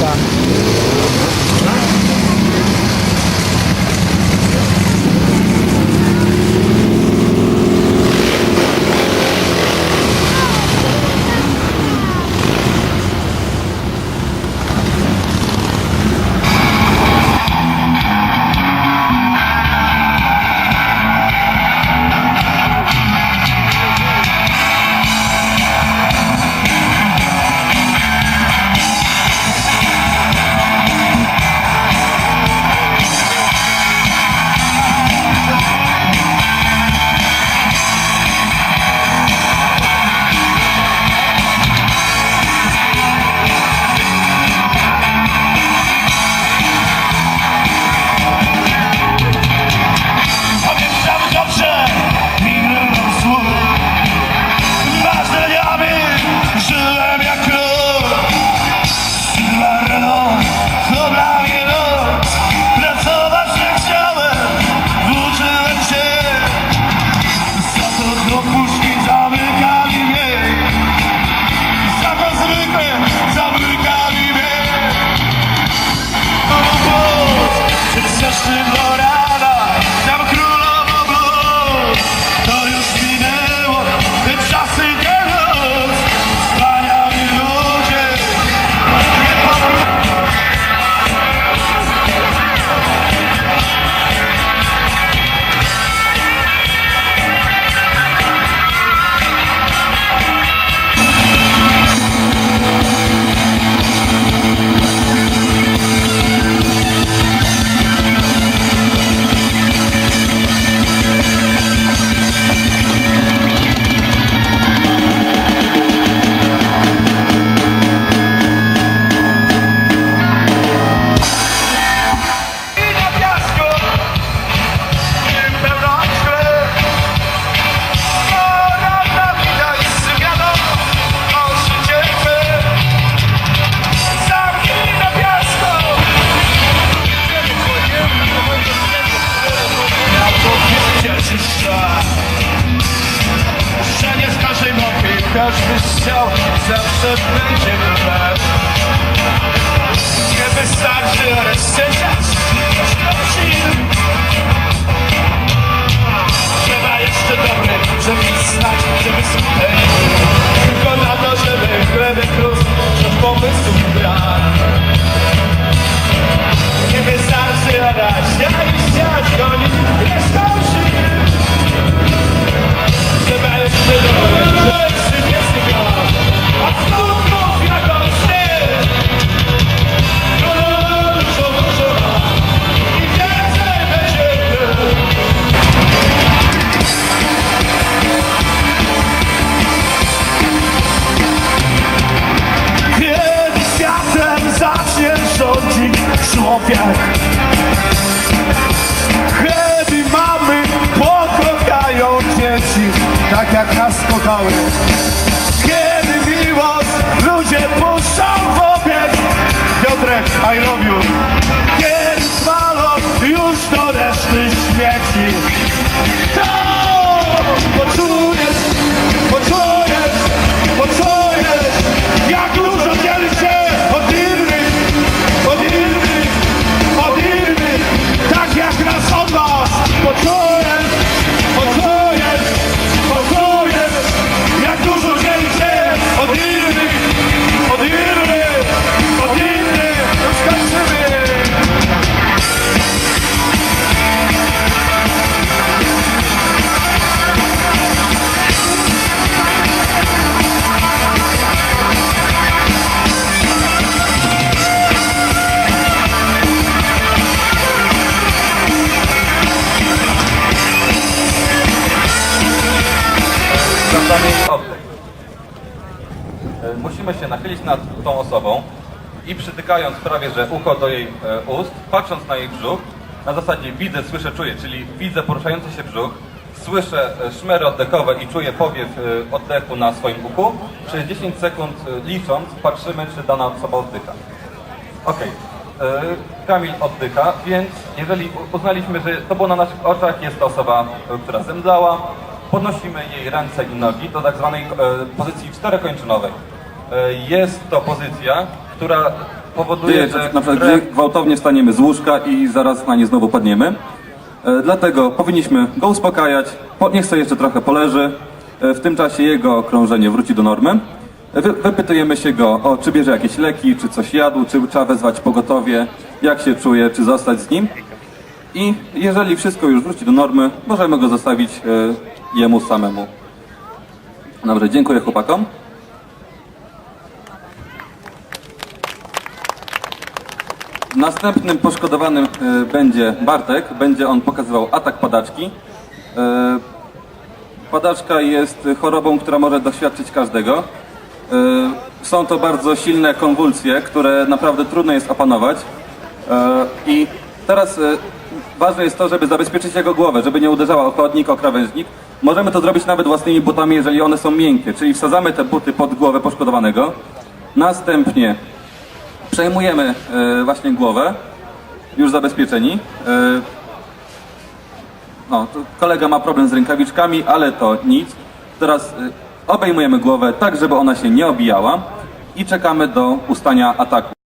ka. Ha? Każdy strzał Zawsze będzie wbrew nie wystarczy, szczęścia Trzeba jeszcze dobry, żeby znać, żeby skutek. Tylko na to, żeby chlebek rósł, że pomysłów brak. Nie wystarczy, ale siać, siać, gonić, Kiedy mamy pokochają dzieci Tak jak nas kochały Kiedy miłość ludzie puszczą w obieg Piotrek, I love you Musimy się nachylić nad tą osobą i przytykając prawie że ucho do jej e, ust, patrząc na jej brzuch, na zasadzie widzę, słyszę, czuję, czyli widzę poruszający się brzuch, słyszę e, szmery oddechowe i czuję powiew e, oddechu na swoim uchu. Przez 10 sekund licząc patrzymy, czy dana osoba oddycha. E, Kamil oddycha, więc jeżeli uznaliśmy, że to było na naszych oczach, jest to osoba, która zemdlała, podnosimy jej ręce i nogi do tak zwanej pozycji czterokończynowej. E, Jest to pozycja, która powoduje, że na przykład krew- gdy gwałtownie staniemy z łóżka i zaraz na nie znowu padniemy. E, Dlatego powinniśmy go uspokajać, po, niech sobie jeszcze trochę poleży. E, W tym czasie jego krążenie wróci do normy. Wy, wypytujemy się go, o, czy bierze jakieś leki, czy coś jadł, czy trzeba wezwać pogotowie, jak się czuje, czy zostać z nim. I jeżeli wszystko już wróci do normy, możemy go zostawić e, jemu samemu. Dobrze, dziękuję chłopakom. Następnym poszkodowanym e, będzie Bartek. Będzie on pokazywał atak padaczki. E, Padaczka jest chorobą, która może doświadczyć każdego. E, Są to bardzo silne konwulsje, które naprawdę trudno jest opanować. I teraz ważne jest to, żeby zabezpieczyć jego głowę, żeby nie uderzała o chodnik, o krawężnik. Możemy to zrobić nawet własnymi butami, jeżeli one są miękkie, czyli wsadzamy te buty pod głowę poszkodowanego. Następnie przejmujemy e, właśnie głowę, już zabezpieczeni. E, no, kolega ma problem z rękawiczkami, ale to nic. Teraz e, obejmujemy głowę tak, żeby ona się nie obijała i czekamy do ustania ataku.